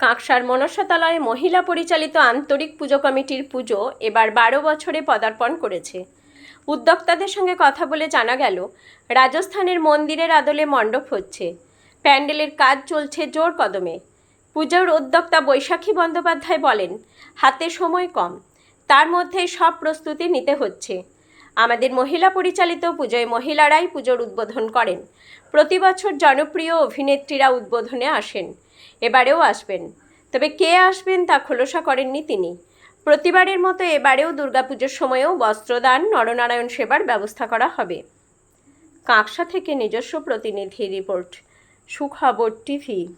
কাঁকসার মনসাতলায় মহিলা পরিচালিত আন্তরিক পুজো কমিটির পুজো এবার বারো বছরে পদার্পণ করেছে। উদ্যোক্তাদের সঙ্গে কথা বলে জানা গেল, রাজস্থানের মন্দিরের আদলে মণ্ডপ হচ্ছে। প্যান্ডেলের কাজ চলছে জোর কদমে। পুজোর উদ্যোক্তা বৈশাখী বন্দ্যোপাধ্যায় বলেন, হাতে সময় কম, তার মধ্যে সব প্রস্তুতি নিতে হচ্ছে। আমাদের মহিলা পরিচালিত পুজোয় মহিলারাই পুজোর উদ্বোধন করেন। প্রতি বছর জনপ্রিয় অভিনেত্রীরা উদ্বোধনে আসেন। এবারেও আসবেন। তবে কে আসবেন তা খোলসা করেননি তিনি। প্রতিবারের মতো এবারেও দুর্গাপুজোর সময়েও বস্ত্রদান, নরনারায়ণ সেবার ব্যবস্থা করা হবে। কাঁকসা থেকে নিজস্ব প্রতিনিধি রিপোর্ট, সুখবর টিভি।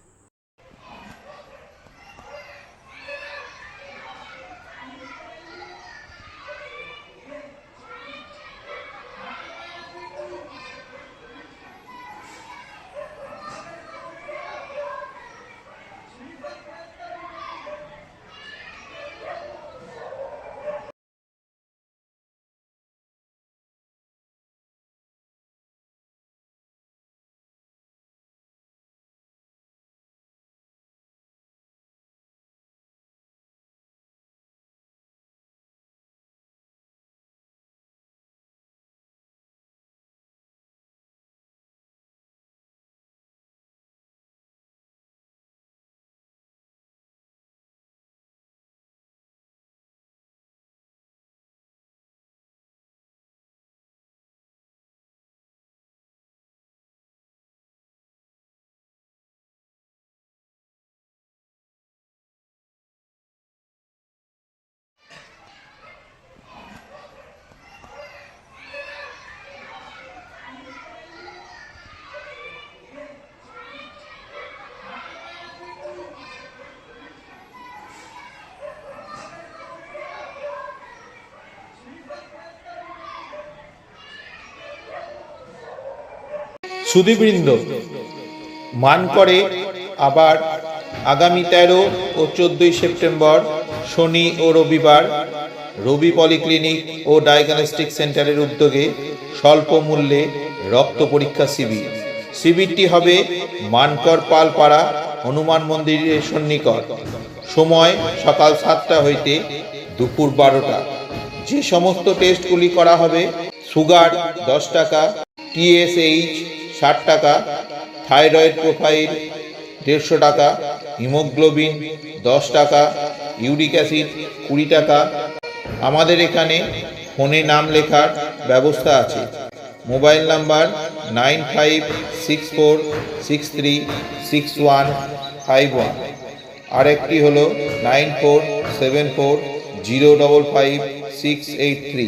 সুদীবৃন্দ। মান করে আবার আগামী তেরো ও চোদ্দই সেপ্টেম্বর, শনি ও রবিবার রবি পলিক্লিনিক ও ডায়াগনস্টিক সেন্টারের উদ্যোগে স্বল্প মূল্যে রক্ত পরীক্ষা শিবির। শিবিরটি হবে মানকর পালপাড়া হনুমান মন্দিরের সন্নিকট। সময় সকাল সাতটা হইতে দুপুর বারোটা। যে সমস্ত টেস্টগুলি করা হবে, সুগার দশ টাকা টিএসএইচ ষাট টাকা, থাইরয়েড প্রোফাইল দেড়শো টাকা, হিমোগ্লোবিন দশ টাকা, ইউরিক অ্যাসিড কুড়ি টাকা। আমাদের এখানে ফোনে নাম লেখার ব্যবস্থা আছে। Mobile number nine five six four six three six one five one. আরেকটি হলো nine four seven four zero double five six eight three.